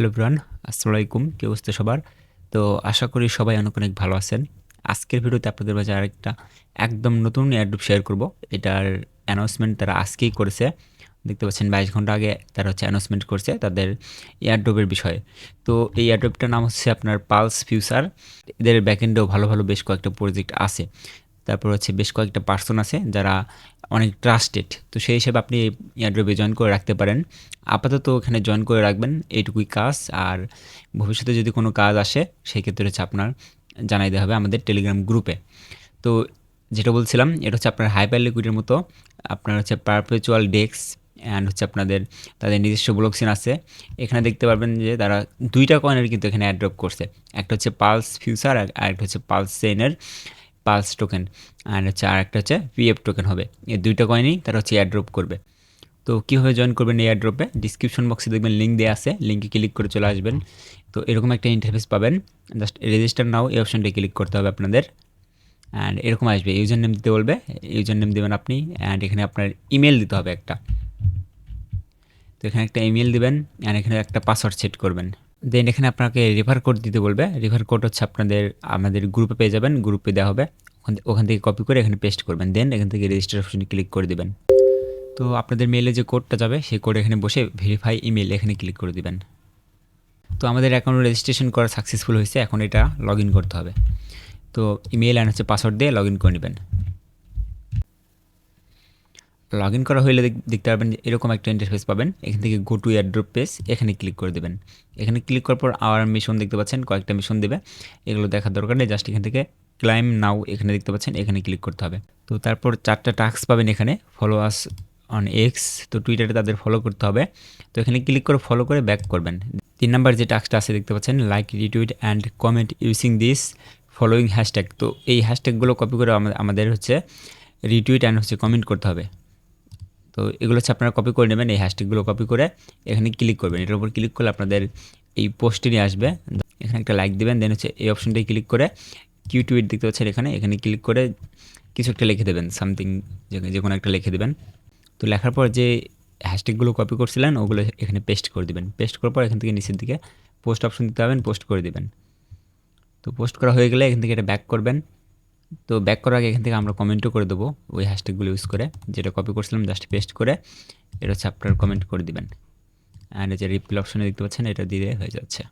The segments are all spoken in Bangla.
হ্যালো ব্রান, আসসালামু আলাইকুম, কি অবস্থা সবার? তো আশা করি সবাই অনেক অনেক ভালো আছেন। আজকের ভিডিওতে আপনাদের মাঝে আরেকটা একদম নতুন এয়ারড্রপ শেয়ার করব। এটার অ্যানাউন্সমেন্ট তারা আজকেই করেছে। দেখতে পাচ্ছেন বাইশ ঘণ্টা আগে তারা হচ্ছে অ্যানাউন্সমেন্ট করছে তাদের এয়ারড্রপের বিষয়ে। তো এই এয়ারড্রপটার নাম হচ্ছে আপনার পালস ফিউচার এদের ব্যাকএন্ডেও ভালো ভালো বেশ কয়েকটা প্রজেক্ট আছে। তারপর হচ্ছে বেশ কয়েকটা পার্সন আছে যারা অনেক ট্রাস্টেড তো সেই হিসেবে আপনি এয়ারড্রপে জয়েন করে রাখতে পারেন। আপাতত ওখানে জয়েন করে রাখবেন, এইটুকুই কাজ। আর ভবিষ্যতে যদি কোনো কাজ আসে, সেই ক্ষেত্রে হচ্ছে আপনার জানাই দেওয়া হবে আমাদের টেলিগ্রাম গ্রুপে তো যেটা বলছিলাম, এটা হচ্ছে আপনার হাইপার লিকুইডের মতো। আপনার হচ্ছে পারপেচুয়াল ডেস্ক অ্যান্ড হচ্ছে আপনাদের, তাদের নিজস্ব ব্লক সিন আছে। এখানে দেখতে পারবেন যে তারা দুইটা কয়েনের কিন্তু এখানে অ্যাড্রপ করছে। একটা হচ্ছে পালস ফিউচার আর একটা হচ্ছে পালস সেনের পালস টোকেন আর হচ্ছে আর একটা হচ্ছে পিএফ টোকেন হবে। এই দুইটা কয়েনই তারা হচ্ছে এয়ারড্রপ করবে। তো কীভাবে জয়েন করবেন এয়ারড্রপে ডিসক্রিপশন বক্সে দেখবেন লিঙ্ক দেওয়া আছে। লিঙ্কে ক্লিক করে চলে আসবেন। তো এরকম একটা ইন্টারফেস পাবেন। জাস্ট রেজিস্টার নাও এই অপশানটা ক্লিক করতে হবে আপনাদের। অ্যান্ড এরকম আসবে। ইউজার নেম দিতে বলবে। ইউজার নেম দেবেন আপনি। অ্যান্ড এখানে আপনার ইমেল দিতে হবে একটা। তো এখানে একটা ইমেল দেবেন। অ্যান্ড এখানে একটা পাসওয়ার্ড সেট করবেন। দেন এখানে আপনাকে রেফার কোড দিতে বলবে। রেফার কোড হচ্ছে আপনাদের, আমাদের গ্রুপে পেয়ে যাবেন গ্রুপে দেওয়া হবে। ওখান থেকে কপি করে এখানে পেস্ট করবেন। দেন এখান থেকে রেজিস্টার অপশনে ক্লিক করে দেবেন। তো আপনাদের মেলে যে কোডটা যাবে, সেই কোড এখানে বসে ভেরিফাই ইমেল এখানে ক্লিক করে দিবেন। তো আমাদের অ্যাকাউন্ট রেজিস্ট্রেশন করা সাকসেসফুল হয়েছে, এখন এটা লগ করতে হবে। তো ইমেল অ্যান্ড হচ্ছে পাসওয়ার্ড দিয়ে লগ করে নেবেন। লগ ইন করা হলে দেখতে পারবেন যে এরকম একটা ইন্টারফেস পাবেন। এখান থেকে গো টু এয়ারড্রপ পেজ এখানে ক্লিক করে দেবেন। এখানে ক্লিক করার পর আওয়ার মিশন দেখতে পাচ্ছেন, কয়েকটা মিশন দেবে। এগুলো দেখার দরকার নেই জাস্ট এখান থেকে ক্লাইম নাও এখানে দেখতে পাচ্ছেন, এখানে ক্লিক করতে হবে। তো তারপর চারটা টাস্ক পাবেন এখানে ফলো আস অন এক্স তো টুইটারে তাদের ফলো করতে হবে। তো এখানে ক্লিক করে ফলো করে ব্যাক করবেন। তিন নাম্বার যে টাস্কটা আছে দেখতে পাচ্ছেন like retweet and comment using this following hashtag তো এই হ্যাশট্যাগুলো কপি করে আমাদের হচ্ছে রিটুইট অ্যান্ড হচ্ছে কমেন্ট করতে হবে। তো এগুলো হচ্ছে আপনারা কপি করে নেবেন, এই হ্যাশট্যাগুলো কপি করে এখানে ক্লিক করবেন। এটার উপর ক্লিক করলে আপনাদের এই পোস্টটি নিয়ে আসবে। এখানে একটা লাইক দেবেন দেন হচ্ছে এই অপশনটাই ক্লিক করে কিউ টুইট দেখতে পাচ্ছেন এখানে এখানে ক্লিক করে কিছু একটা লিখে দেবেন সামথিং যে কোনো একটা লিখে দেবেন। তো লেখার পর যে হ্যাশট্যাগুলো কপি করছিলেন, ওগুলো এখানে পেস্ট করে দেবেন। পেস্ট করার পর এখান থেকে নিচের দিকে পোস্ট অপশন দিতে পারবেন পোস্ট করে দেবেন। তো পোস্ট করা হয়ে গেলে এখান থেকে এটা ব্যাক করবেন। তো ব্যাক করার আগে এখান থেকে আমরা কমেন্টও করে দেবো ওই হ্যাশট্যাগুলো ইউজ করে, যেটা কপি করছিলাম জাস্ট পেস্ট করে এটা হচ্ছে আপনার কমেন্ট করে দিবেন। অ্যান্ড যে রিপ্লাই অপশনে দেখতে পাচ্ছেন, এটা দিয়ে হয়ে যাচ্ছে।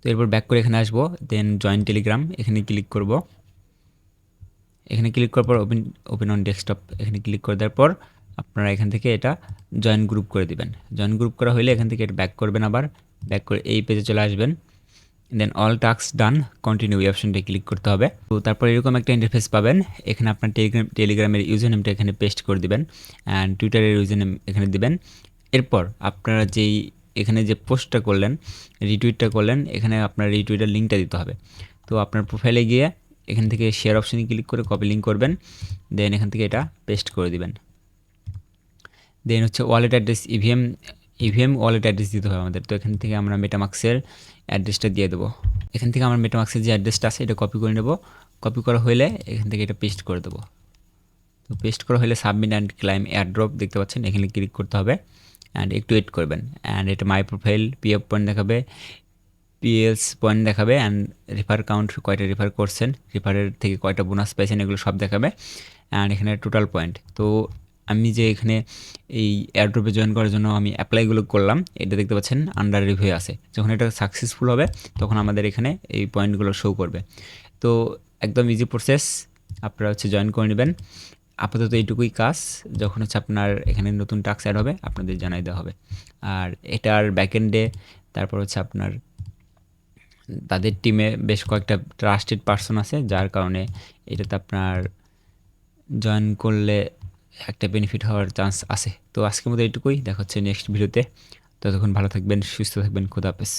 তো এরপর ব্যাক করে এখানে আসব দেন জয়েন টেলিগ্রাম এখানে ক্লিক করব। এখানে ক্লিক করার পর ওপেন ওপেন অন ডেস্কটপ এখানে ক্লিক করে দেওয়ার পর আপনারা এখান থেকে এটা জয়েন গ্রুপ করে দিবেন। জয়েন গ্রুপ করা হলে এখান থেকে এটা ব্যাক করবেন আবার। ব্যাক করে এই পেজে চলে আসবেন। Then all task done continue এই অপশনটা ক্লিক করতে হবে। তো তারপর এরকম একটা ইন্টারফেস পাবেন। এখানে আপনার টেলিগ্রাম টেলিগ্রামের ইউজার নেমটা এখানে পেস্ট করে দিবেন অ্যান্ড টুইটারের ইউজার নেম এখানে দিবেন। এরপর আপনারা যেই, এখানে যে পোস্টটা করলেন রিটুইটটা করলেন, এখানে আপনার রিটুইটার লিঙ্কটা দিতে হবে। তো আপনার প্রোফাইলে গিয়ে এখান থেকে শেয়ার অপশানে ক্লিক করে কপি লিঙ্ক করবেন। দেন এখান থেকে এটা পেস্ট করে দিবেন। দেন হচ্ছে wallet address EVM EVM wallet address দিতে হবে আমাদের। তো এখান থেকে আমরা মেটামাক্সের অ্যাড্রেসটা দিয়ে দেবো। এখান থেকে আমার মেটামাক্সের যে অ্যাড্রেসটা আছে, এটা কপি করে নেব। কপি করা হলে এখান থেকে এটা পেস্ট করে দেবো। তো পেস্ট করা হলে সাবমিট অ্যান্ড ক্লাইম এয়ারড্রপ দেখতে পাচ্ছেন, এখানে ক্লিক করতে হবে। অ্যান্ড একটু ওয়েট করবেন। অ্যান্ড এটা মাই প্রোফাইল পিএফ পয়েন্ট দেখাবে পিএলস পয়েন্ট দেখাবে অ্যান্ড রেফার কাউন্ট কয়টা রেফার করছেন রেফারের থেকে কয়টা বোনাস পাইছেন, এগুলো সব দেখাবে। অ্যান্ড এখানে টোটাল পয়েন্ট তো আমি যে এখানে এই এয়ারড্রপে জয়েন করার জন্য আমি অ্যাপ্লাইগুলো করলাম, এটা দেখতে পাচ্ছেন আন্ডার রিভিউ আছে। যখন এটা সাকসেসফুল হবে, তখন আমাদের এখানে এই পয়েন্টগুলো শো করবে। তো একদম ইজি প্রসেস আপনারা হচ্ছে জয়েন করে নেবেন। আপাতত এইটুকুই কাজ, যখন হচ্ছে আপনার এখানে নতুন টাস্ক অ্যাড হবে, আপনাদের জানাই দেওয়া হবে। আর এটার ব্যাকএন্ডে তারপর হচ্ছে আপনার তাদের টিমে বেশ কয়েকটা ট্রাস্টেড পার্সন আছে, যার কারণে এটাতে আপনার জয়েন করলে একটা বেনিফিট হওয়ার চান্স আছে। তো আজকের মতো এটুকুই দেখা হচ্ছে নেক্সট ভিডিওতে ততক্ষণ ভালো থাকবেন, সুস্থ থাকবেন খুদাহাফেজ